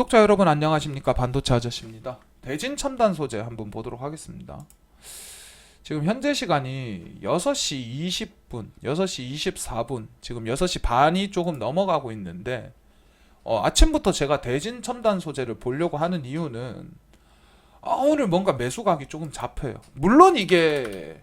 구독자 여러분 안녕하십니까 반도체 아저씨입니다. 대진 첨단 소재 한번 보도록 하겠습니다. 지금 현재 시간이 6시 20분, 6시 24분, 지금 6시 반이 조금 넘어가고 있는데 어, 아침부터 제가 대진 첨단 소재를 보려고 하는 이유는 아, 오늘 뭔가 매수각이 조금 잡혀요. 물론 이게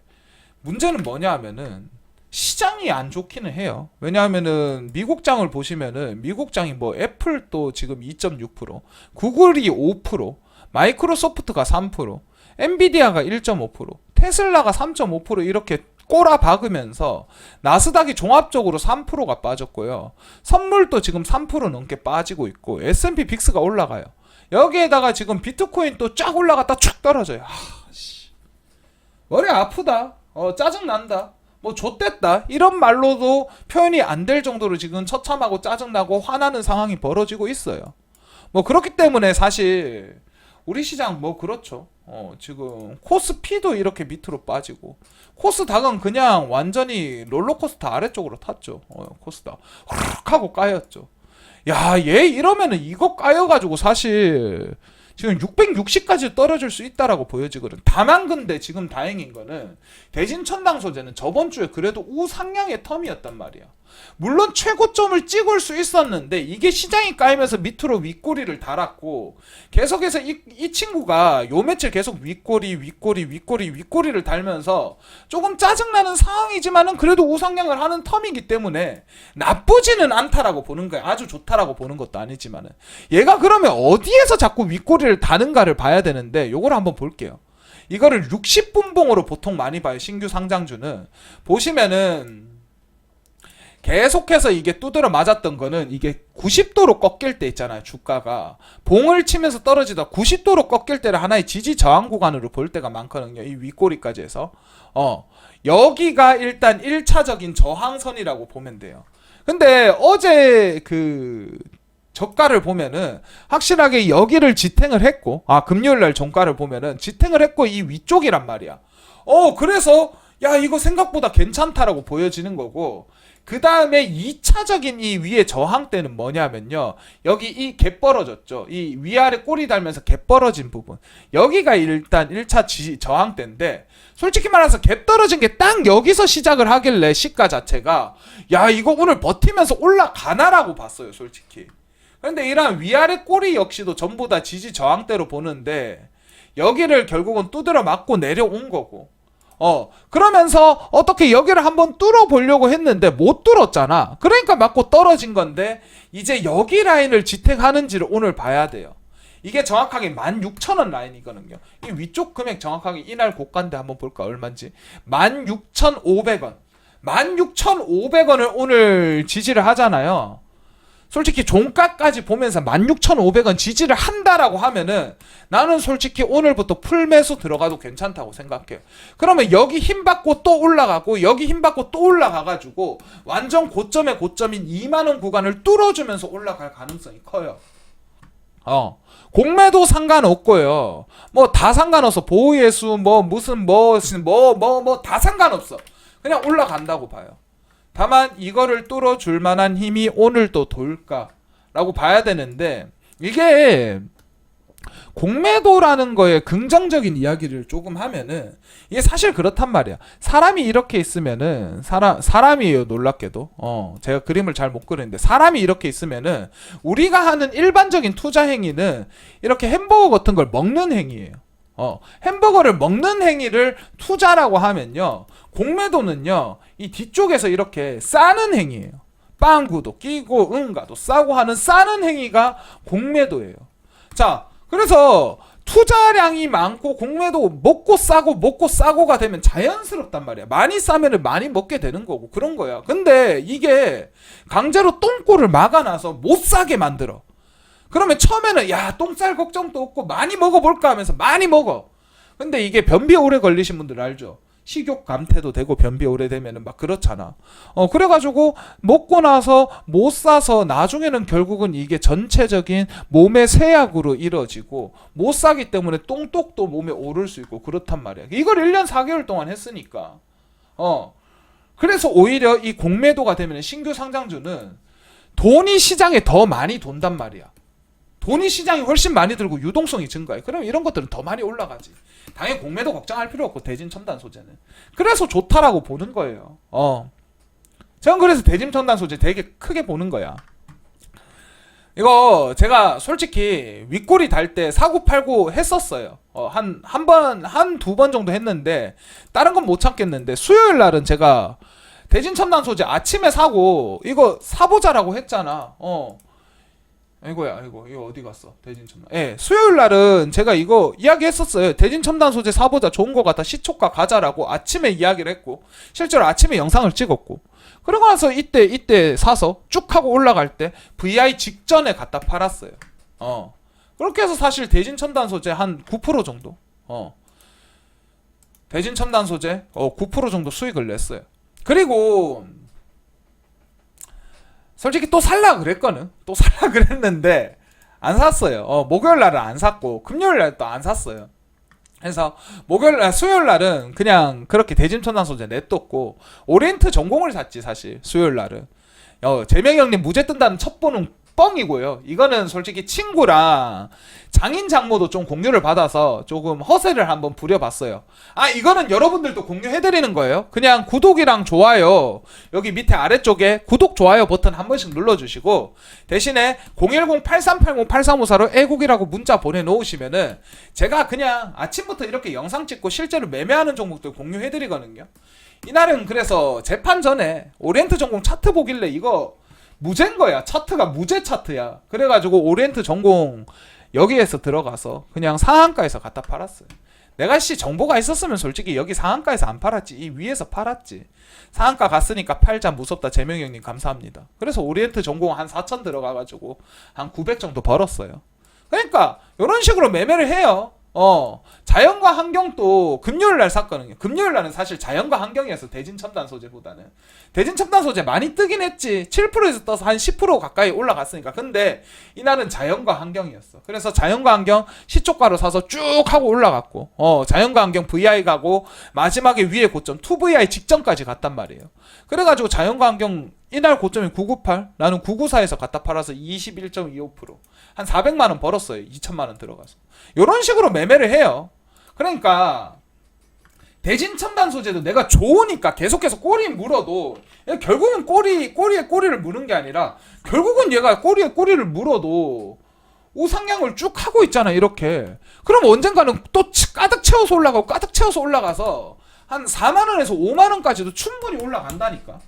문제는 뭐냐 하면은 시장이 안 좋기는 해요. 왜냐하면은 미국장을 보시면은 미국장이 뭐 애플도 지금 2.6%, 구글이 5%, 마이크로소프트가 3%, 엔비디아가 1.5%, 테슬라가 3.5% 이렇게 꼬라 박으면서 나스닥이 종합적으로 3%가 빠졌고요. 선물도 지금 3% 넘게 빠지고 있고 S&P 빅스가 올라가요. 여기에다가 지금 비트코인 또 쫙 올라갔다 쭉 떨어져요. 아, 씨. 머리 아프다. 어, 짜증 난다. 뭐 좆됐다 이런 말로도 표현이 안 될 정도로 지금 처참하고 짜증나고 화나는 상황이 벌어지고 있어요. 뭐 그렇기 때문에 사실 우리 시장 뭐 그렇죠. 어, 지금 코스피도 이렇게 밑으로 빠지고 코스닥은 그냥 완전히 롤러코스터 아래쪽으로 탔죠. 어, 코스닥 후룩 하고 까였죠. 야, 얘 이러면은 이거 까여가지고 사실 지금 660까지 떨어질 수 있다라고 보여지거든. 다만 근데 지금 다행인 거는 대진 천당 소재는 저번 주에 그래도 우상향의 텀이었단 말이야. 물론 최고점을 찍을 수 있었는데 이게 시장이 까이면서 밑으로 윗꼬리를 달았고 계속해서 이, 이 친구가 요 며칠 계속 윗꼬리 윗꼬리 윗꼬리 윗꼬리를 달면서 조금 짜증나는 상황이지만은 그래도 우상향을 하는 텀이기 때문에 나쁘지는 않다라고 보는 거야. 아주 좋다라고 보는 것도 아니지만은 얘가 그러면 어디에서 자꾸 윗꼬리를 다는가를 봐야 되는데 요걸 한번 볼게요. 이거를 60분봉으로 보통 많이 봐요. 신규 상장주는 보시면은 계속해서 이게 두드려 맞았던 거는 이게 90도로 꺾일 때 있잖아요. 주가가 봉을 치면서 떨어지다 90도로 꺾일 때를 하나의 지지 저항 구간으로 볼 때가 많거든요. 이 윗꼬리까지 해서 어 여기가 일단 1차적인 저항선이라고 보면 돼요. 근데 어제 그 저가를 보면은 확실하게 여기를 지탱을 했고 아 금요일 날 종가를 보면은 지탱을 했고 이 위쪽이란 말이야. 어 그래서 야 이거 생각보다 괜찮다라고 보여지는 거고 그 다음에 2차적인 이 위에 저항대는 뭐냐면요. 여기 이 갭 벌어졌죠. 이 위아래 꼬리 달면서 갭 벌어진 부분. 여기가 일단 1차 지, 저항대인데, 솔직히 말해서 갭 떨어진 게 딱 여기서 시작을 하길래 시가 자체가, 야, 이거 오늘 버티면서 올라가나라고 봤어요, 솔직히. 그런데 이런 위아래 꼬리 역시도 전부 다 지지 저항대로 보는데, 여기를 결국은 두드려 맞고 내려온 거고, 어, 그러면서 어떻게 여기를 한번 뚫어 보려고 했는데 못 뚫었잖아. 그러니까 맞고 떨어진 건데 이제 여기 라인을 지탱하는지를 오늘 봐야 돼요. 이게 정확하게 16,000원 라인이거든요. 이 위쪽 금액 정확하게 이날 고가인데 한번 볼까 얼마인지. 16,500원. 16,500원을 오늘 지지를 하잖아요. 솔직히 종가까지 보면서 16,500원 지지를 한다라고 하면은 나는 솔직히 오늘부터 풀매수 들어가도 괜찮다고 생각해요. 그러면 여기 힘 받고 또 올라가고 여기 힘 받고 또 올라가 가지고 완전 고점의 고점인 2만 원 구간을 뚫어주면서 올라갈 가능성이 커요. 어. 공매도 상관없고요. 뭐 다 상관없어. 보호예수 뭐 무슨 뭐 뭐 뭐 뭐 다 상관없어. 그냥 올라간다고 봐요. 다만 이거를 뚫어줄 만한 힘이 오늘 또 돌까라고 봐야 되는데 이게 공매도라는 거에 긍정적인 이야기를 조금 하면은 이게 사실 그렇단 말이야. 사람이 이렇게 있으면은 사람 사람이에요 놀랍게도. 어 제가 그림을 잘 못 그리는데 사람이 이렇게 있으면은 우리가 하는 일반적인 투자 행위는 이렇게 햄버거 같은 걸 먹는 행위예요. 어 햄버거를 먹는 행위를 투자라고 하면요 공매도는요 이 뒤쪽에서 이렇게 싸는 행위예요. 빵구도 끼고 응가도 싸고 하는 싸는 행위가 공매도예요. 자, 그래서 투자량이 많고 공매도 먹고 싸고 먹고 싸고가 되면 자연스럽단 말이야. 많이 싸면은 많이 먹게 되는 거고 그런 거야. 근데 이게 강제로 똥꼬를 막아놔서 못 싸게 만들어. 그러면 처음에는 야 똥쌀 걱정도 없고 많이 먹어볼까 하면서 많이 먹어. 근데 이게 변비 오래 걸리신 분들 알죠? 식욕 감퇴도 되고 변비 오래 되면은 막 그렇잖아. 어 그래가지고 먹고 나서 못 싸서 나중에는 결국은 이게 전체적인 몸의 세약으로 이뤄지고 못 싸기 때문에 똥똑도 몸에 오를 수 있고 그렇단 말이야. 이걸 1년 4개월 동안 했으니까. 어 그래서 오히려 이 공매도가 되면 신규 상장주는 돈이 시장에 더 많이 돈단 말이야. 돈이 시장이 훨씬 많이 들고 유동성이 증가해. 그럼 이런 것들은 더 많이 올라가지. 당연히 공매도 걱정할 필요 없고 대진 첨단 소재는. 그래서 좋다라고 보는 거예요. 어. 저는 그래서 대진 첨단 소재 되게 크게 보는 거야. 이거 제가 솔직히 윗골이 달 때 사고 팔고 했었어요. 어, 한 한 번 한 두 번 정도 했는데 다른 건 못 참겠는데 수요일 날은 제가 대진 첨단 소재 아침에 사고 이거 사보자라고 했잖아. 어. 이거야, 이거 이거 어디 갔어? 대진 첨단. 예, 수요일 날은 제가 이거 이야기했었어요. 대진 첨단 소재 사보자 좋은 거 같아 시초가 가자라고 아침에 이야기를 했고 실제로 아침에 영상을 찍었고 그러고 나서 이때 이때 사서 쭉 하고 올라갈 때 VI 직전에 갖다 팔았어요. 어. 그렇게 해서 사실 대진 첨단 소재 한 9% 정도. 어. 대진 첨단 소재 어, 9% 정도 수익을 냈어요. 그리고 솔직히 또 살라 그랬거든. 또 살라 그랬는데 안 샀어요. 어, 목요일 날은 안 샀고 금요일 날 또 안 샀어요. 그래서 목요일 날 수요일 날은 그냥 그렇게 대진 첨단 소재 냅뒀고 오리엔트 전공을 샀지 사실 수요일 날은. 어, 재명 형님 무죄 뜬다는 첩보는 뻥이고요. 이거는 솔직히 친구랑 장인 장모도 좀 공유를 받아서 조금 허세를 한번 부려봤어요. 아 이거는 여러분들도 공유해드리는 거예요. 그냥 구독이랑 좋아요 여기 밑에 아래쪽에 구독 좋아요 버튼 한 번씩 눌러주시고 대신에 010-8380-8354로 애국이라고 문자 보내놓으시면은 제가 그냥 아침부터 이렇게 영상 찍고 실제로 매매하는 종목들 공유해드리거든요. 이날은 그래서 재판 전에 오리엔트 전공 차트 보길래 이거 무제인 거야. 차트가 무제 차트야. 그래가지고 오리엔트 전공 여기에서 들어가서 그냥 상한가에서 갖다 팔았어요. 내가 씨 정보가 있었으면 솔직히 여기 상한가에서 안 팔았지. 이 위에서 팔았지. 상한가 갔으니까 팔자 무섭다. 재명이 형님 감사합니다. 그래서 오리엔트 전공 한 4천 들어가가지고 한 900 정도 벌었어요. 그러니까 이런 식으로 매매를 해요. 어 자연과 환경도 금요일 날 샀거든요. 금요일 날은 사실 자연과 환경이어서 대진 첨단 소재보다는 대진 첨단 소재 많이 뜨긴 했지. 7%에서 떠서 한 10% 가까이 올라갔으니까. 근데 이날은 자연과 환경이었어. 그래서 자연과 환경 시초가로 사서 쭉 하고 올라갔고, 어 자연과 환경 VI 가고 마지막에 위에 고점 2VI 직전까지 갔단 말이에요. 그래가지고 자연과 환경 이날 고점이 998, 나는 994에서 갖다 팔아서 21.25%. 한 400만 원 벌었어요. 2천만 원 들어가서. 이런 식으로 매매를 해요. 그러니까 대진 첨단 소재도 내가 좋으니까 계속해서 꼬리 물어도 얘 결국은 꼬리 꼬리에 꼬리를 무는 게 아니라 결국은 얘가 꼬리에 꼬리를 물어도 우상향을 쭉 하고 있잖아 이렇게 그럼 언젠가는 또 치- 가득 채워서 올라가고 가득 채워서 올라가서 한 4만 원에서 5만 원까지도 충분히 올라간다니까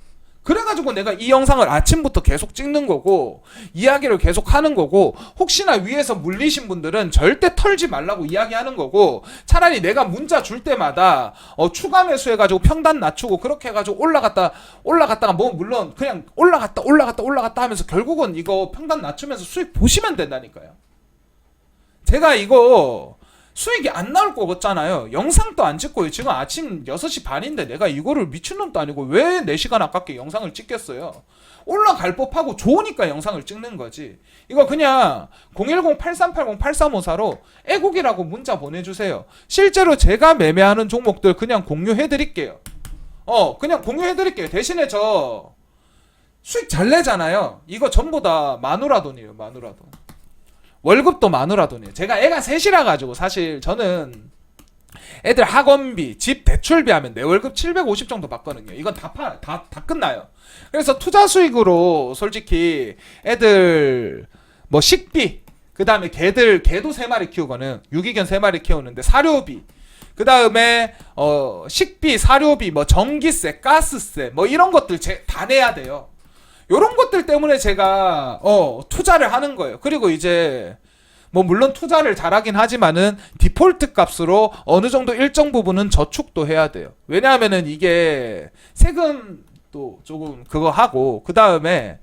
그래가지고 내가 이 영상을 아침부터 계속 찍는 거고 이야기를 계속 하는 거고 혹시나 위에서 물리신 분들은 절대 털지 말라고 이야기하는 거고 차라리 내가 문자 줄 때마다 어, 추가 매수해가지고 평단 낮추고 그렇게 해가지고 올라갔다 올라갔다가 뭐 물론 그냥 올라갔다 올라갔다 올라갔다 하면서 결국은 이거 평단 낮추면서 수익 보시면 된다니까요. 제가 이거 수익이 안 나올 거 같잖아요. 영상도 안 찍고요. 지금 아침 6시 반인데 내가 이거를 미친놈도 아니고 왜 4시간 아깝게 영상을 찍겠어요? 올라갈 법하고 좋으니까 영상을 찍는 거지. 이거 그냥 010-8380-8354로 애국이라고 문자 보내주세요. 실제로 제가 매매하는 종목들 그냥 공유해드릴게요. 어, 그냥 공유해드릴게요. 대신에 저 수익 잘 내잖아요. 이거 전부 다 마누라 돈이에요. 마누라 돈. 월급도 돈이에요. 제가 애가 셋이라 가지고 사실 저는 애들 학원비, 집 대출비 하면 내 월급 750 정도 받거든요. 이건 다 파, 다, 다 끝나요. 그래서 투자 수익으로 솔직히 애들 뭐 식비, 그 다음에 개들, 개도 세 마리 키우거든. 유기견 세 마리 키우는데 사료비, 그 다음에 어 식비, 사료비, 뭐 전기세, 가스세, 뭐 이런 것들 제, 다 내야 돼요. 요런 것들 때문에 제가 어 투자를 하는 거예요. 그리고 이제 뭐 물론 투자를 잘하긴 하지만은 디폴트 값으로 어느 정도 일정 부분은 저축도 해야 돼요. 왜냐하면은 이게 세금도 조금 그거 하고 그 다음에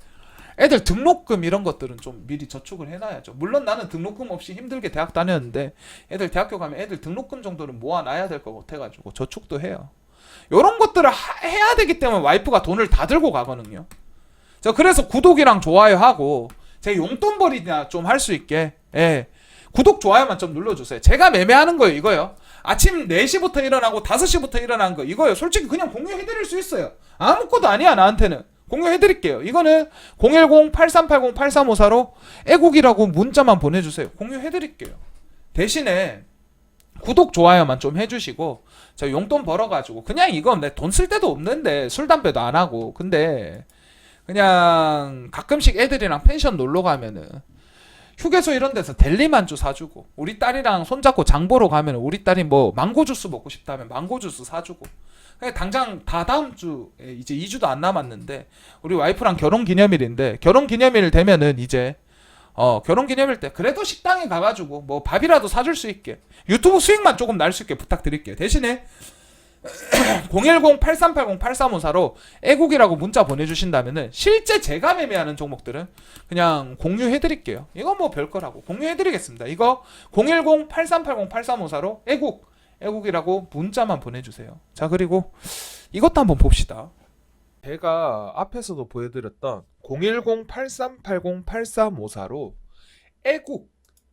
애들 등록금 이런 것들은 좀 미리 저축을 해놔야죠. 물론 나는 등록금 없이 힘들게 대학 다녔는데 애들 대학교 가면 애들 등록금 정도는 모아놔야 될 것 같아가지고 저축도 해요. 요런 것들을 하- 해야 되기 때문에 와이프가 돈을 다 들고 가거든요. 저 그래서 구독이랑 좋아요 하고 제 용돈벌이나 좀 할 수 있게 예. 구독 좋아요만 좀 눌러주세요. 제가 매매하는 거예요 이거요. 아침 4시부터 일어나고 5시부터 일어나는 거 이거요. 솔직히 그냥 공유해드릴 수 있어요. 아무것도 아니야 나한테는. 공유해드릴게요. 이거는 010-8380-8354로 애국이라고 문자만 보내주세요. 공유해드릴게요. 대신에 구독 좋아요만 좀 해주시고 저 용돈 벌어가지고 그냥 이건 내 돈 쓸 데도 없는데 술 담배도 안 하고 근데 그냥 가끔씩 애들이랑 펜션 놀러 가면은 휴게소 이런 데서 델리만주 사주고 우리 딸이랑 손잡고 장 보러 가면 우리 딸이 뭐 망고 주스 먹고 싶다면 망고 주스 사주고. 당장 다 다음 주에 이제 2주도 안 남았는데 우리 와이프랑 결혼 기념일인데 결혼 기념일 되면은 이제 어 결혼 기념일 때 그래도 식당에 가가지고 뭐 밥이라도 사줄 수 있게 유튜브 수익만 조금 날 수 있게 부탁드릴게요. 대신에 010-8380-8354로 애국이라고 문자 보내주신다면은 실제 제가 매매하는 종목들은 그냥 공유해드릴게요. 이건 뭐 별거라고 공유해드리겠습니다. 이거 010-8380-8354로 애국 애국이라고 문자만 보내주세요. 자 그리고 이것도 한번 봅시다. 제가 앞에서도 보여드렸던 010-8380-8354로 애국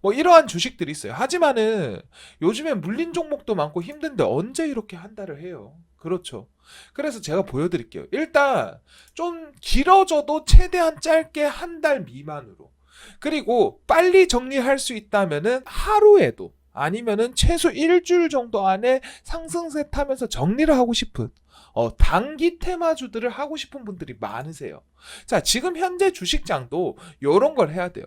뭐 이러한 주식들이 있어요. 하지만은 요즘에 물린 종목도 많고 힘든데 언제 이렇게 한 달을 해요? 그렇죠. 그래서 제가 보여드릴게요. 일단 좀 길어져도 최대한 짧게 한 달 미만으로. 그리고 빨리 정리할 수 있다면은 하루에도 아니면은 최소 일주일 정도 안에 상승세 타면서 정리를 하고 싶은 어, 단기 테마주들을 하고 싶은 분들이 많으세요. 자, 지금 현재 주식장도 이런 걸 해야 돼요.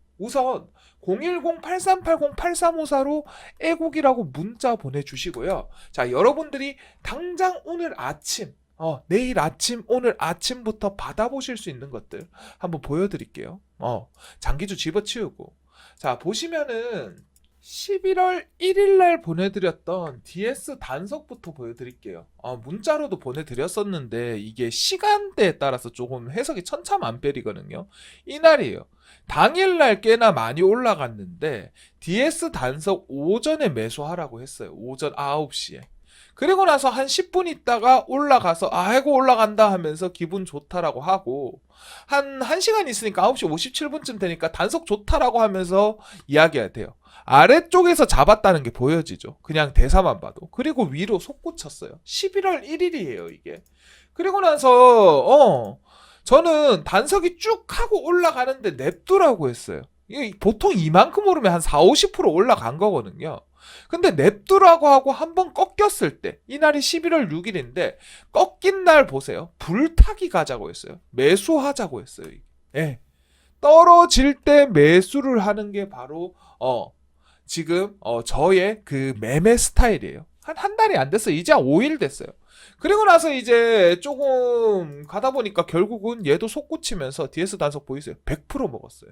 우선 010-8380-8354로 애국이라고 문자 보내주시고요. 자, 여러분들이 당장 오늘 아침, 어, 내일 아침, 오늘 아침부터 받아보실 수 있는 것들 한번 보여드릴게요. 어, 장기주 집어치우고. 자, 보시면은 11월 1일 날 보내드렸던 DS 단석부터 보여드릴게요. 아, 문자로도 보내드렸었는데 이게 시간대에 따라서 조금 해석이 천차만별이거든요. 이날이에요. 당일날 꽤나 많이 올라갔는데 DS 단석 오전에 매수하라고 했어요. 오전 9시에. 그리고 나서 한 10분 있다가 올라가서 아이고 올라간다 하면서 기분 좋다라고 하고 한 1시간 있으니까 9시 57분쯤 되니까 단속 좋다라고 하면서 이야기해야 돼요. 아래쪽에서 잡았다는 게 보여지죠. 그냥 대사만 봐도. 그리고 위로 솟구쳤어요. 11월 1일이에요, 이게. 그리고 나서 어 저는 단석이 쭉 하고 올라가는데 냅두라고 했어요. 보통 이만큼 오르면 한 4, 50% 올라간 거거든요. 근데 냅두라고 하고 한 번 꺾였을 때 이날이 11월 6일인데 꺾인 날 보세요. 불타기 가자고 했어요. 매수하자고 했어요. 예. 떨어질 때 매수를 하는 게 바로 어 지금 어 저의 그 매매 스타일이에요. 한 한 달이 안 됐어요. 이제 한 5일 됐어요. 그리고 나서 이제 조금 가다 보니까 결국은 얘도 솟구치면서 DS 단속 보이세요? 100% 먹었어요.